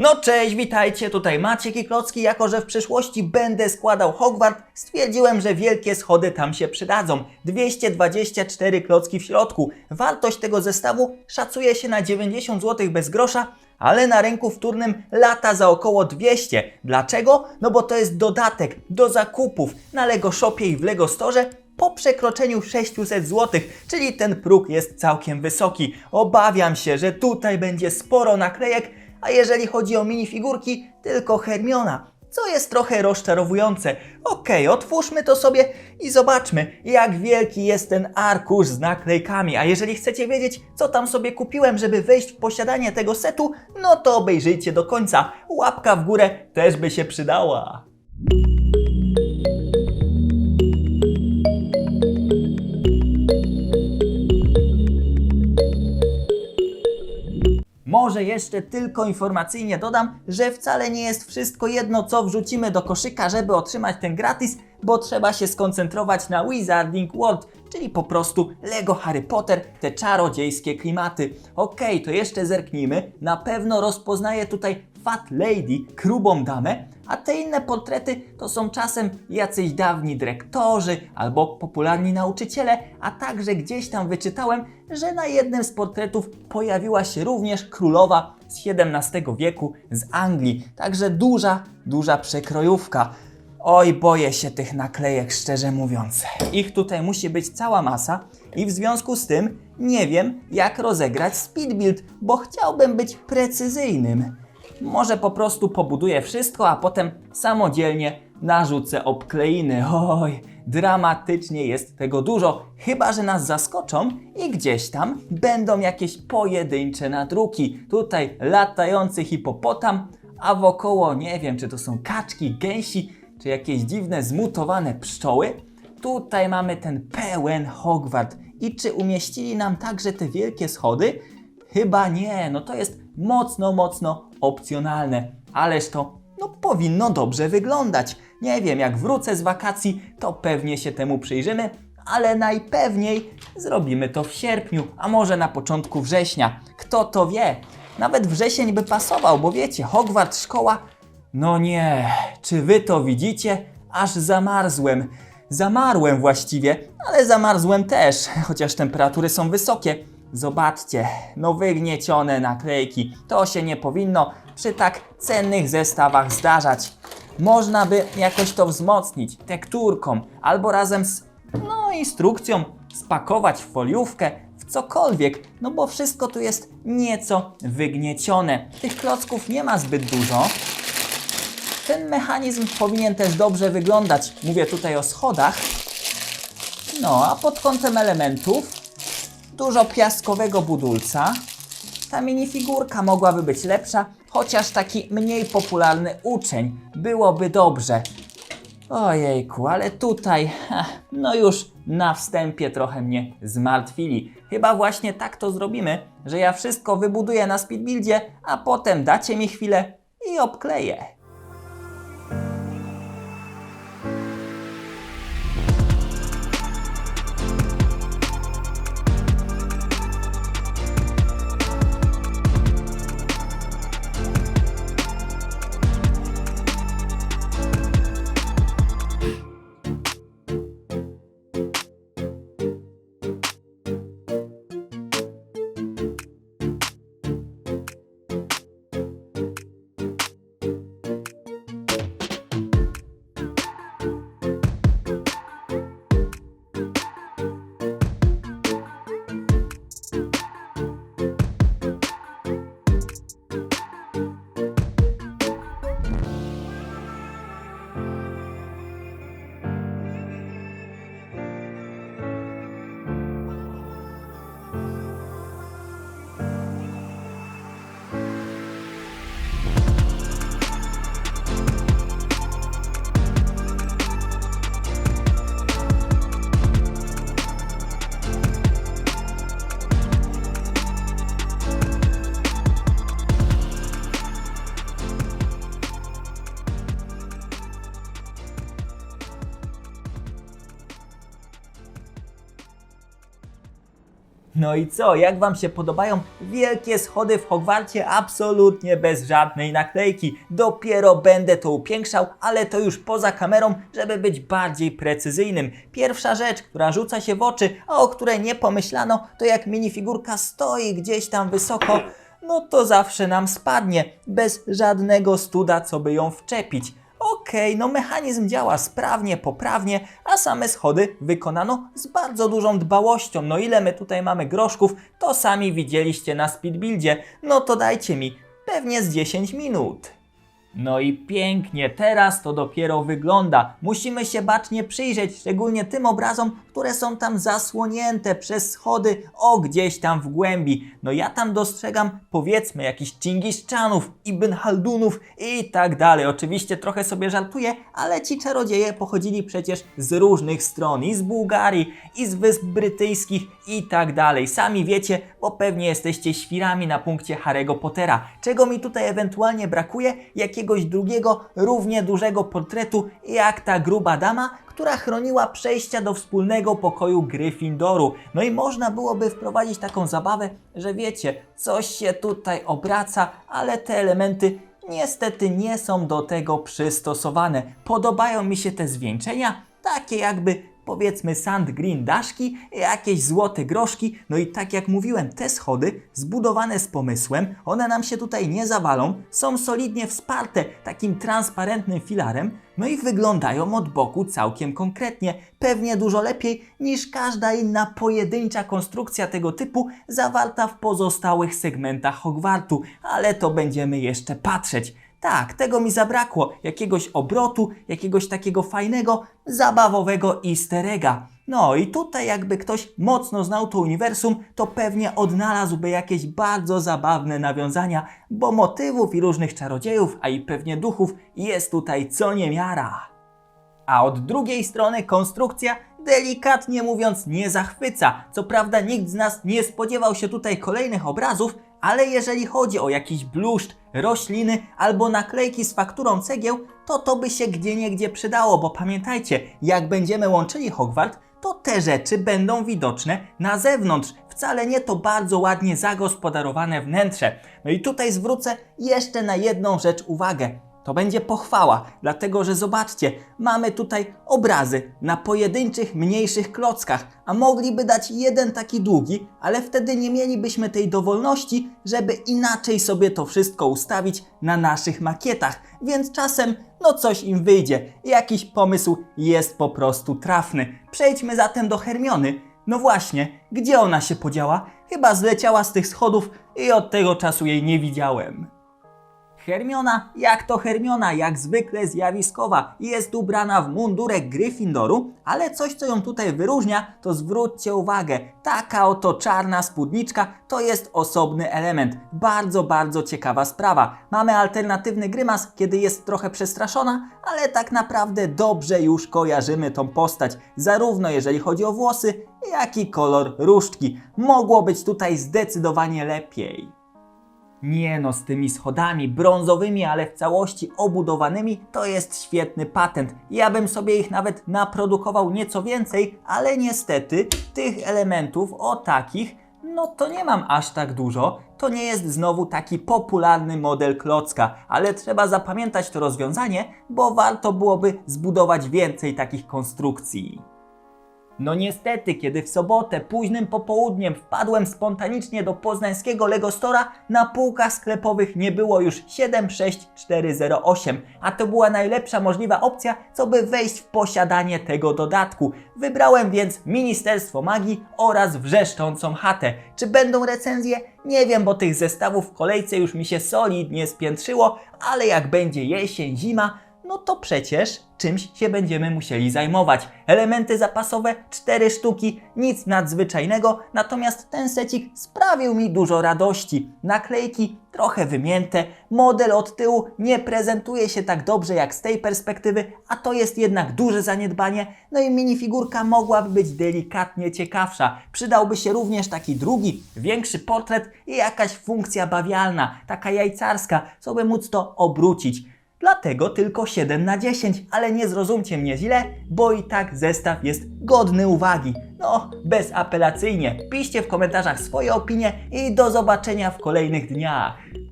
No cześć, witajcie, tutaj Maciek i Klocki. Jako, że w przyszłości będę składał Hogwart, stwierdziłem, że wielkie schody tam się przydadzą. 224 klocki w środku. Wartość tego zestawu szacuje się na 90 zł bez grosza, ale na rynku wtórnym lata za około 200. Dlaczego? No bo to jest dodatek do zakupów na Lego Shopie i w Lego Store po przekroczeniu 600 zł, czyli ten próg jest całkiem wysoki. Obawiam się, że tutaj będzie sporo naklejek, a jeżeli chodzi o minifigurki, tylko Hermiona. Co jest trochę rozczarowujące. Okej, otwórzmy to sobie i zobaczmy, jak wielki jest ten arkusz z naklejkami. A jeżeli chcecie wiedzieć, co tam sobie kupiłem, żeby wejść w posiadanie tego setu, no to obejrzyjcie do końca. Łapka w górę też by się przydała. Może jeszcze tylko informacyjnie dodam, że wcale nie jest wszystko jedno, co wrzucimy do koszyka, żeby otrzymać ten gratis, bo trzeba się skoncentrować na Wizarding World, czyli po prostu Lego Harry Potter, te czarodziejskie klimaty. Okej, to jeszcze zerknijmy. Na pewno rozpoznaję tutaj Fat Lady, grubą damę, a te inne portrety to są czasem jacyś dawni dyrektorzy albo popularni nauczyciele, a także gdzieś tam wyczytałem, że na jednym z portretów pojawiła się również królowa z XVII wieku z Anglii. Także duża, duża przekrojówka. Oj, boję się tych naklejek, szczerze mówiąc. Ich tutaj musi być cała masa i w związku z tym nie wiem, jak rozegrać speed build, bo chciałbym być precyzyjnym. Może po prostu pobuduję wszystko, a potem samodzielnie narzucę obkleiny. Oj, dramatycznie jest tego dużo, chyba że nas zaskoczą i gdzieś tam będą jakieś pojedyncze nadruki. Tutaj latający hipopotam, a wokoło nie wiem, czy to są kaczki, gęsi, czy jakieś dziwne zmutowane pszczoły. Tutaj mamy ten pełen Hogwart. I czy umieścili nam także te wielkie schody? Chyba nie, no to jest mocno, mocno opcjonalne. Ależ to no, powinno dobrze wyglądać. Nie wiem, jak wrócę z wakacji, to pewnie się temu przyjrzymy, ale najpewniej zrobimy to w sierpniu, a może na początku września. Kto to wie? Nawet wrzesień by pasował, bo wiecie, Hogwart szkoła. No nie, czy wy to widzicie? Aż zamarzłem. Zamarłem właściwie, ale zamarzłem też, chociaż temperatury są wysokie. Zobaczcie, no wygniecione naklejki. To się nie powinno przy tak cennych zestawach zdarzać. Można by jakoś to wzmocnić tekturką albo razem z no, instrukcją spakować w foliówkę, w cokolwiek, no bo wszystko tu jest nieco wygniecione. Tych klocków nie ma zbyt dużo. Ten mechanizm powinien też dobrze wyglądać. Mówię tutaj o schodach. No, a pod kątem elementów dużo piaskowego budulca. Ta minifigurka mogłaby być lepsza, chociaż taki mniej popularny uczeń byłoby dobrze. Ojejku, ale tutaj, ach, no już na wstępie trochę mnie zmartwili. Chyba właśnie tak to zrobimy, że ja wszystko wybuduję na speedbuildzie, a potem dacie mi chwilę i obkleję. No i co, jak Wam się podobają wielkie schody w Hogwarcie absolutnie bez żadnej naklejki? Dopiero będę to upiększał, ale to już poza kamerą, żeby być bardziej precyzyjnym. Pierwsza rzecz, która rzuca się w oczy, a o której nie pomyślano, to jak minifigurka stoi gdzieś tam wysoko, no to zawsze nam spadnie, bez żadnego studa, co by ją wczepić. Okej, no mechanizm działa sprawnie, poprawnie, a same schody wykonano z bardzo dużą dbałością. No ile my tutaj mamy groszków, to sami widzieliście na speedbuildzie. No to dajcie mi pewnie z 10 minut. No i pięknie, teraz to dopiero wygląda. Musimy się bacznie przyjrzeć, szczególnie tym obrazom, które są tam zasłonięte przez schody, o gdzieś tam w głębi. No ja tam dostrzegam powiedzmy jakichś Czingiszczanów, Ibn Haldunów i tak dalej. Oczywiście trochę sobie żartuję, ale ci czarodzieje pochodzili przecież z różnych stron, i z Bułgarii, i z Wysp Brytyjskich i tak dalej. Sami wiecie, bo pewnie jesteście świrami na punkcie Harry'ego Pottera. Czego mi tutaj ewentualnie brakuje? Jakiegoś drugiego, równie dużego portretu jak ta gruba dama, która chroniła przejścia do wspólnego pokoju Gryffindoru. No i można byłoby wprowadzić taką zabawę, że wiecie, coś się tutaj obraca, ale te elementy niestety nie są do tego przystosowane. Podobają mi się te zwieńczenia, takie jakby powiedzmy sand green daszki, jakieś złote groszki, no i tak jak mówiłem, te schody zbudowane z pomysłem, one nam się tutaj nie zawalą, są solidnie wsparte takim transparentnym filarem, no i wyglądają od boku całkiem konkretnie, pewnie dużo lepiej niż każda inna pojedyncza konstrukcja tego typu zawarta w pozostałych segmentach Hogwartu, ale to będziemy jeszcze patrzeć. Tak, tego mi zabrakło. Jakiegoś obrotu, jakiegoś takiego fajnego, zabawowego easter egga. No i tutaj jakby ktoś mocno znał to uniwersum, to pewnie odnalazłby jakieś bardzo zabawne nawiązania, bo motywów i różnych czarodziejów, a i pewnie duchów jest tutaj co niemiara. A od drugiej strony konstrukcja, delikatnie mówiąc, nie zachwyca. Co prawda nikt z nas nie spodziewał się tutaj kolejnych obrazów, ale jeżeli chodzi o jakiś bluszcz, rośliny albo naklejki z fakturą cegieł, to to by się gdzieniegdzie przydało, bo pamiętajcie, jak będziemy łączyli Hogwart, to te rzeczy będą widoczne na zewnątrz. Wcale nie to bardzo ładnie zagospodarowane wnętrze. No i tutaj zwrócę jeszcze na jedną rzecz uwagę. To będzie pochwała, dlatego że zobaczcie, mamy tutaj obrazy na pojedynczych, mniejszych klockach, a mogliby dać jeden taki długi, ale wtedy nie mielibyśmy tej dowolności, żeby inaczej sobie to wszystko ustawić na naszych makietach, więc czasem no coś im wyjdzie, jakiś pomysł jest po prostu trafny. Przejdźmy zatem do Hermiony. No właśnie, gdzie ona się podziała? Chyba zleciała z tych schodów i od tego czasu jej nie widziałem. Hermiona, jak to Hermiona, jak zwykle zjawiskowa, jest ubrana w mundurek Gryffindoru, ale coś co ją tutaj wyróżnia, to zwróćcie uwagę, taka oto czarna spódniczka to jest osobny element. Bardzo, bardzo ciekawa sprawa. Mamy alternatywny grymas, kiedy jest trochę przestraszona, ale tak naprawdę dobrze już kojarzymy tą postać, zarówno jeżeli chodzi o włosy, jak i kolor różdżki. Mogło być tutaj zdecydowanie lepiej. Nie no, z tymi schodami brązowymi, ale w całości obudowanymi, to jest świetny patent. Ja bym sobie ich nawet naprodukował nieco więcej, ale niestety tych elementów o takich, no to nie mam aż tak dużo. To nie jest znowu taki popularny model klocka, ale trzeba zapamiętać to rozwiązanie, bo warto byłoby zbudować więcej takich konstrukcji. No niestety, kiedy w sobotę późnym popołudniem wpadłem spontanicznie do poznańskiego Lego Stora, na półkach sklepowych nie było już 76408, a to była najlepsza możliwa opcja, co by wejść w posiadanie tego dodatku. Wybrałem więc Ministerstwo Magii oraz Wrzeszczącą Chatę. Czy będą recenzje? Nie wiem, bo tych zestawów w kolejce już mi się solidnie spiętrzyło, ale jak będzie jesień, zima, no to przecież czymś się będziemy musieli zajmować. Elementy zapasowe, 4 sztuki, nic nadzwyczajnego, natomiast ten secik sprawił mi dużo radości. Naklejki trochę wymięte, model od tyłu nie prezentuje się tak dobrze jak z tej perspektywy, a to jest jednak duże zaniedbanie, no i minifigurka mogłaby być delikatnie ciekawsza. Przydałby się również taki drugi, większy portret i jakaś funkcja bawialna, taka jajcarska, co by móc to obrócić. Dlatego tylko 7 na 10, ale nie zrozumcie mnie źle, bo i tak zestaw jest godny uwagi. No, bezapelacyjnie. Piszcie w komentarzach swoje opinie i do zobaczenia w kolejnych dniach.